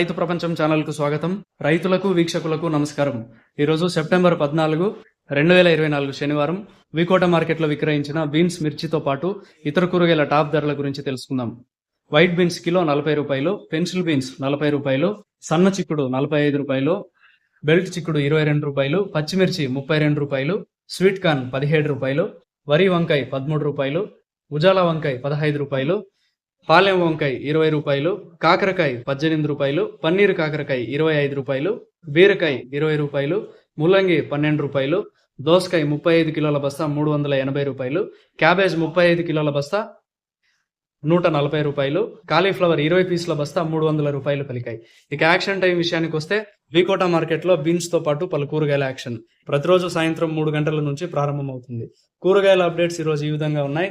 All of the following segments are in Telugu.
రైతు ప్రపంచం ఛానల్కు స్వాగతం. రైతులకు వీక్షకులకు నమస్కారం. ఈరోజు సెప్టెంబర్ పద్నాలుగు రెండు వేల ఇరవై నాలుగు శనివారం వికోట మార్కెట్లో విక్రయించిన బీన్స్ మిర్చితో పాటు ఇతర కూరగాయల టాప్ ధరల గురించి తెలుసుకుందాం. వైట్ బీన్స్ కిలో నలభై రూపాయలు పెన్సిల్ బీన్స్ నలభై రూపాయలు సన్న చిక్కుడు నలభై ఐదు రూపాయలు బెల్ట్ చిక్కుడు ఇరవై రెండు రూపాయలు పచ్చిమిర్చి ముప్పై రెండు రూపాయలు స్వీట్ కార్న్ పదిహేడు రూపాయలు వరి వంకాయ పదమూడు రూపాయలు ఉజాలా వంకాయ పదహైదు రూపాయలు పాలెం వంకాయ ఇరవై రూపాయలు కాకరకాయ పద్దెనిమిది రూపాయలు పన్నీర్ కాకరకాయ ఇరవై ఐదు రూపాయలు బీరకాయ ఇరవై రూపాయలు ముల్లంగి పన్నెండు రూపాయలు దోసకాయ ముప్పై ఐదు కిలోల బస్తా మూడు వందల ఎనభై రూపాయలు క్యాబేజ్ ముప్పై ఐదు కిలోల బస్తా నూట నలభై రూపాయలు కాలీఫ్లవర్ ఇరవై పీసుల బస్తా మూడు వందల రూపాయలు పలికాయి. ఇక యాక్షన్ టైం విషయానికి వస్తే వికోట మార్కెట్లో బీన్స్తో బీన్స్తో పాటు పలు కూరగాయల యాక్షన్. ప్రతిరోజు సాయంత్రం మూడు గంటల నుంచి ప్రారంభమవుతుంది. కూరగాయల అప్డేట్స్ ఈరోజు ఈ విధంగా ఉన్నాయి.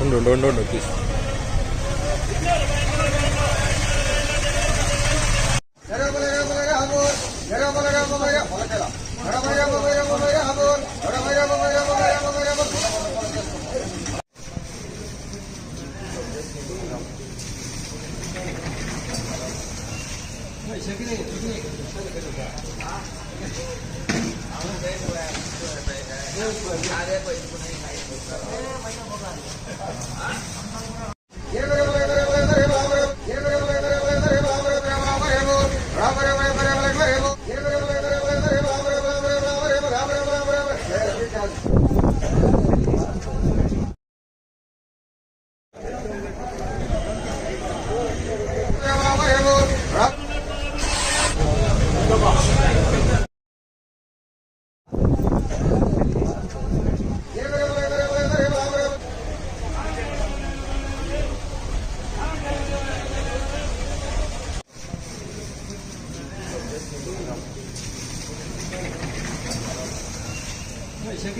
ఉండు ఉండు ఉండు ప్లీజ్ ఉండు ఉండు ఉండు ఉండు ప్లీజ్ Thank you.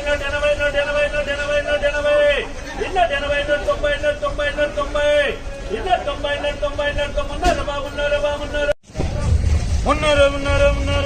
నూట ఎనభై నూట ఎనభై నూట ఎనభై నూట ఎనభై ఇన్న ఎనభై నూట తొంభై నూట తొంభై నూట తొంభై ಮುನ್ನೂರು ಮುನ್ನೂರು ಮುನ್ನೂರು